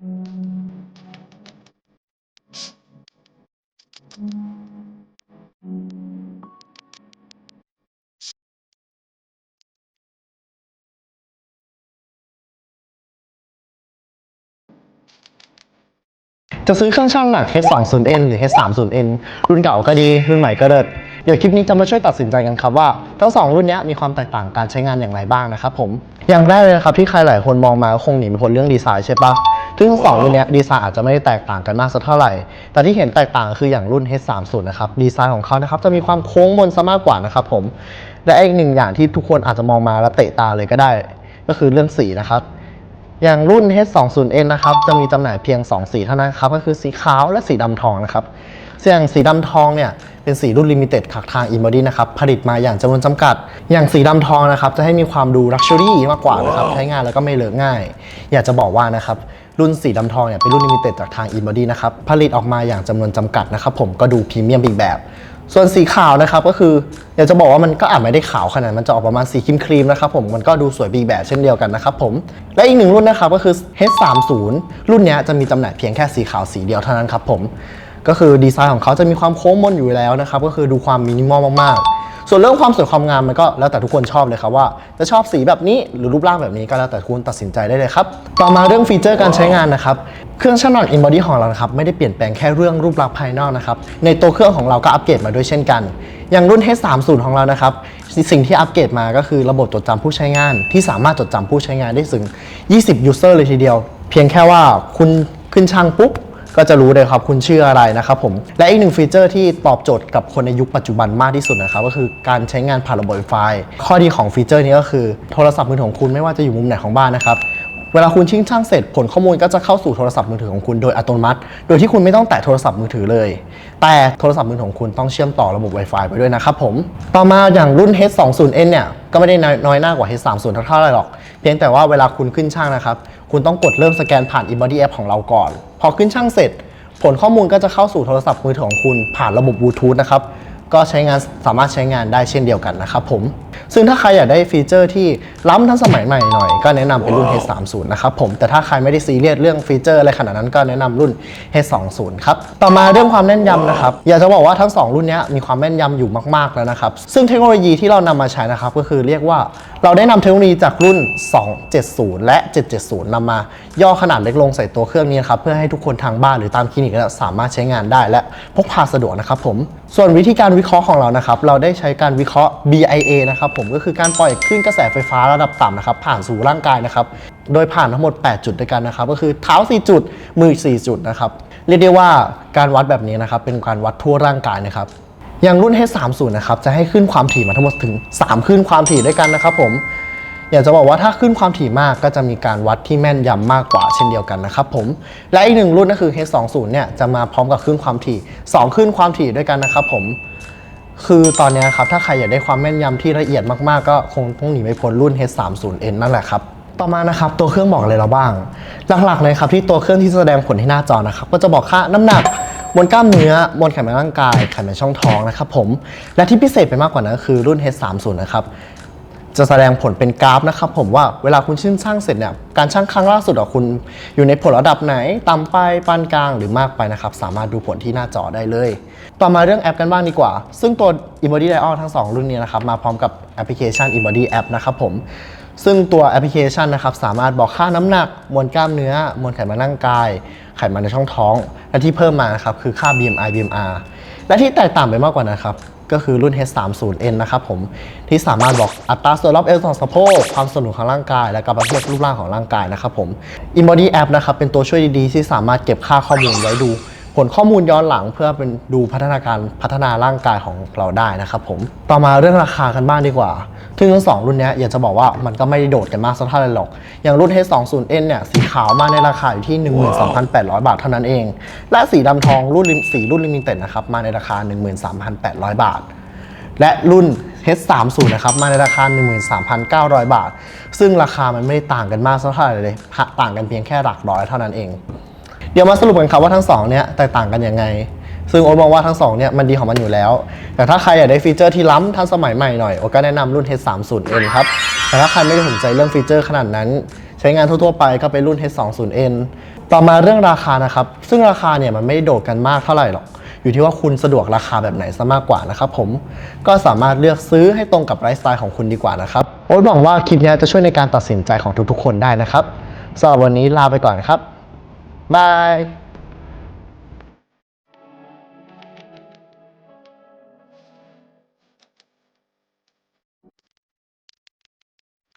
จะซื้อเครื่องช่างหนัก H20N หรือ H30N รุ่นเก่าก็ดี รุ่นใหม่ก็เดิศเดี๋ยวคลิปนี้จะมาช่วยตัดสินใจกันครับว่าทั้งสองรุ่นนี้มีความแตกต่างการใช้งานอย่างไรบ้างนะครับผม อย่างแรกเลยครับที่ใครหลายคนมองมาคงหนีไปพ้นเรื่องดีไซน์ใช่ปะ ซึ่งทั้งสองรุ่นเนี้ยดีไซน์อาจจะไม่ได้แตกต่างกันมากสักเท่าไหร่ แต่ที่เห็นแตกต่างคืออย่างรุ่น H30 นะครับดีไซน์ของเขานะครับจะมีความโค้งมนซะมากกว่านะครับผมและอีกหนึ่งอย่างที่ทุกคนอาจจะมองมาแล้วเตะตาเลยก็ได้ ก็คือเรื่องสีนะครับอย่างรุ่น H20N นะครับจะมีจำหน่ายเพียง 2 สีเท่านั้นครับก็คือสีขาวและสีดำทองนะครับส่วนสีดำทองเนี่ยเป็นสีรุ่นลิมิเต็ดขักทาง i m b o d y นะครับผลิตมาอย่างจำนวนจำกัด อย่างสีดำทองนะครับจะให้มีความดู Luxury มากกว่านะครับใช้งานแล้วก็ไม่เลอะง่าย อยากจะบอกว่านะครับ รุ่นสีดำทองเนี่ยเป็นรุ่นลิมิเต็ดจากทาง i m b o d y นะครับผลิตออกมาอย่างจำนวนจำกัดนะครับผมก็ดูพรีเมียมอีกแบบ ส่วนสีขาวนะครับก็คืออยากจะบอกว่ามันก็อาจไม่ได้ขาวขนาดมันจะออกประมาณสีครีมครีมๆนะครับผมมันก็ดูสวยไปอีแบบเช่นเดียวกันนะครับผมและอีกหนึ่งรุ่นนะครับก็คือ H30 รุ่นนี้จะมีจำหน่ายเพียงแค่สีขาวสีเดียวเท่านั้นครับผมก็คือดีไซน์ของเขาจะมีความโค้งมนอยู่แล้วนะครับก็คือดูความมินิมอลมากๆ ส่วนเรื่องความสวยความงามมันก็แล้วแต่ทุกคนชอบเลยครับว่า จะชอบสีแบบนี้หรือรูปร่างแบบนี้ก็แล้วแต่คุณตัดสินใจได้เลยครับ ต่อมาเรื่องฟีเจอร์การใช้งานนะครับ เครื่องชั่งน้ำหนัก InBody ของเรานะครับไม่ได้เปลี่ยนแปลงแค่เรื่องรูปลักษณ์ภายนอกนะครับ ในตัวเครื่องของเราก็อัปเกรดมาด้วยเช่นกัน อย่างรุ่น H30 ของเรานะครับ สิ่งที่อัปเกรดมาก็คือระบบจดจำผู้ใช้งาน ที่สามารถจดจำผู้ใช้งานได้ถึง 20 user เลยทีเดียว เพียงแค่ว่าคุณขึ้นช่างปุ๊บ ก็จะรู้เลยครับคุณชื่ออะไรนะครับผม และอีกหนึ่งฟีเจอร์ที่ตอบโจทย์กับคนในยุคปัจจุบันมากที่สุดนะครับก็คือการใช้งานผ่านระบบไฟข้อดีของฟีเจอร์นี้ก็คือ โทรศัพท์มือถือของคุณไม่ว่าจะอยู่มุมไหนของบ้านนะครับ เวลาคุณชิงช่างเสร็จผลข้อมูลก็จะเข้าสู่โทรศัพท์มือถือของคุณโดยอัตโนมัติ โดยที่คุณไม่ต้องแตะโทรศัพท์มือถือเลย แต่โทรศัพท์มือถือของคุณต้องเชื่อมต่อระบบ Wi-Fi ไปด้วยนะครับผม ต่อมาอย่างรุ่น H20N เนี่ยก็ไม่ได้น้อยหน้ากว่า H30 เท่าไหร่หรอก เพียงแต่ว่าเวลาคุณขึ้นช่างนะครับ คุณต้องกดเริ่มสแกนผ่าน eBody App ของเราก่อน พอขึ้นช่างเสร็จ ผลข้อมูลก็จะเข้าสู่โทรศัพท์มือถือของคุณผ่านระบบบลูทูธนะครับ ก็ใช้งานสามารถใช้งานได้เช่นเดียวกันนะครับผมซึ่งถ้าใครอยากได้ฟีเจอร์ที่ล้ำทันสมัยใหม่หน่อย ก็แนะนำเป็นรุ่น H30 นะครับผมแต่ถ้าใครไม่ได้ซีเรียสเรื่องฟีเจอร์อะไรขนาดนั้นก็แนะนำรุ่น H20 ครับต่อมาเรื่องความแม่นยำนะครับอยากจะบอกว่าทั้ง 2 รุ่นเนี้ยมีความแม่นยำอยู่มากๆแล้วนะครับซึ่งเทคโนโลยีที่เรานำมาใช้นะครับก็คือเรียกว่าเราได้นำเทคโนโลยีจากรุ่น 270 และ 770นำมาย่อขนาดเล็กลงใส่ตัวเครื่องนี้นะครับเพื่อให้ทุกคนทางบ้านหรือตามคลินิกเนี่ยสามารถใช้งานได้และพกพาสะดวกนะครับผมส่วนวิธีการวิเคราะห์ของเรานะครับเราได้ใช้การวิเคราะห์ BIA นะครับครับผมก็คือการปล่อยคลื่นกระแสไฟฟ้าระดับต่ำนะครับผ่านสู่ร่างกายนะครับโดยผ่านทั้งหมด 8 จุดด้วยกันนะครับก็คือเท้า 4 จุด มือ 4 จุดนะครับเรียกได้ว่าการวัดแบบนี้นะครับเป็นการวัดทั่วร่างกายนะครับอย่างรุ่น H30 นะครับจะให้ขึ้นความถี่มาทั้งหมดถึง 3 ขึ้นความถี่ด้วยกันนะครับผมอยากจะบอกว่าถ้าขึ้นความถี่มากก็จะมีการวัดที่แม่นยำมากกว่าเช่นเดียวกันนะครับผมและอีกหนึ่งรุ่นก็คือ H20 เนี่ยจะมาพร้อมกับขึ้นความถี่ 2 ขึ้นความถี่ด้วยกันนะครับผม คือตอนนี้ครับถ้าใครอยากได้ความแม่นยำที่ละเอียดมากๆ ก็คงต้องหนีไม่พ้นรุ่น H30N นั่นแหละครับต่อมานะครับตัวเครื่องบอกอะไรเราบ้าง หลักๆเลยครับที่ตัวเครื่องที่แสดงผลที่หน้าจอนะครับก็จะบอกค่าน้ำหนักมวลกล้ามเนื้อมวลไขมันร่างกายไขมันช่องท้องนะครับผมและที่พิเศษไปมากกว่านั้นคือรุ่น H30 นะครับ จะแสดงผลเป็นกราฟนะครับผมว่าเวลาคุณชื่นช่างเสร็จเนี่ยการช่างครั้งล่าสุดของคุณอยู่ในผลระดับไหนต่ำไปปานกลางหรือมากไปนะครับ สามารถดูผลที่หน้าจอได้เลย ต่อมาเรื่องแอปกันบ้างดีกว่า ซึ่งตัว Embody Dial ทั้ง 2 รุ่นนี้นะครับมาพร้อมกับแอปพลิเคชัน Embody App นะครับผมซึ่งตัวแอปพลิเคชันนะครับสามารถบอกค่าน้ำหนัก มวลกล้ามเนื้อ มวลไขมันร่างกาย ไขมันในช่องท้อง และที่เพิ่มมานะครับคือค่า BMI BMR และที่แตกต่างไปมากกว่านั้นครับ ก็คือรุ่น H30N นะครับผม ที่สามารถบอกอัตราส่วนรอบเอวของสะโพกความสนุกของร่างกาย และการประเภทรูปร่างของร่างกายนะครับผม Inbody App นะครับเป็นตัวช่วยดีๆ ที่สามารถเก็บค่าข้อมูลไว้ดู ผลข้อมูลย้อนหลังเพื่อเป็นดูพัฒนาการพัฒนาร่างกายของเราได้นะครับผม ต่อมาเรื่องราคากันบ้างดีกว่าซึ่งทั้งสองรุ่นนี้อยากจะบอกว่ามันก็ไม่ได้โดดกันมากสักเท่าไหร่หรอก อย่างรุ่น H20N เนี่ยสีขาวมาในราคาอยู่ที่ 12,800 บาทเท่านั้นเอง และสีดำทองรุ่นลิมสีรุ่นลิมิเต็ดนะครับมาในราคา 13,800 บาท และรุ่น H30 นะครับมาในราคา 13,900 บาท ซึ่งราคามันไม่ได้ต่างกันมากสักเท่าไหร่เลย ต่างกันเพียงแค่หลักร้อยเท่านั้นเอง เดี๋ยวมาสรุปกันครับว่าทั้งสองเนี่ยแตกต่างกันยังไง ซึ่งโอ๊ตมองว่าทั้งสองเนี่ยมันดีของมันอยู่แล้ว แต่ถ้าใครอยากได้ฟีเจอร์ที่ล้ำทันสมัยใหม่หน่อยโอ๊ตก็แนะนำรุ่น H30N ครับ แต่ถ้าใครไม่ได้สนใจเรื่องฟีเจอร์ขนาดนั้น ใช้งานทั่วๆไปก็เป็นรุ่น H20N ต่อมาเรื่องราคานะครับ ซึ่งราคาเนี่ยมันไม่ไโดดกันมากเท่าไหร่หรอก อยู่ที่ว่าคุณสะดวกราคาแบบไหนซะมากกว่านะครับผม ก็สามารถเลือกซื้อให้ตรงกับไลฟ์สไตล์ของคุณดีกว่านะครับ โอ๊ตหวังว่าคลิปนี้จะช่วยในการตัดสินใจของทุกๆ คนได้นะครับสำหรับวันนี้ลาไปก่อนครับ บาย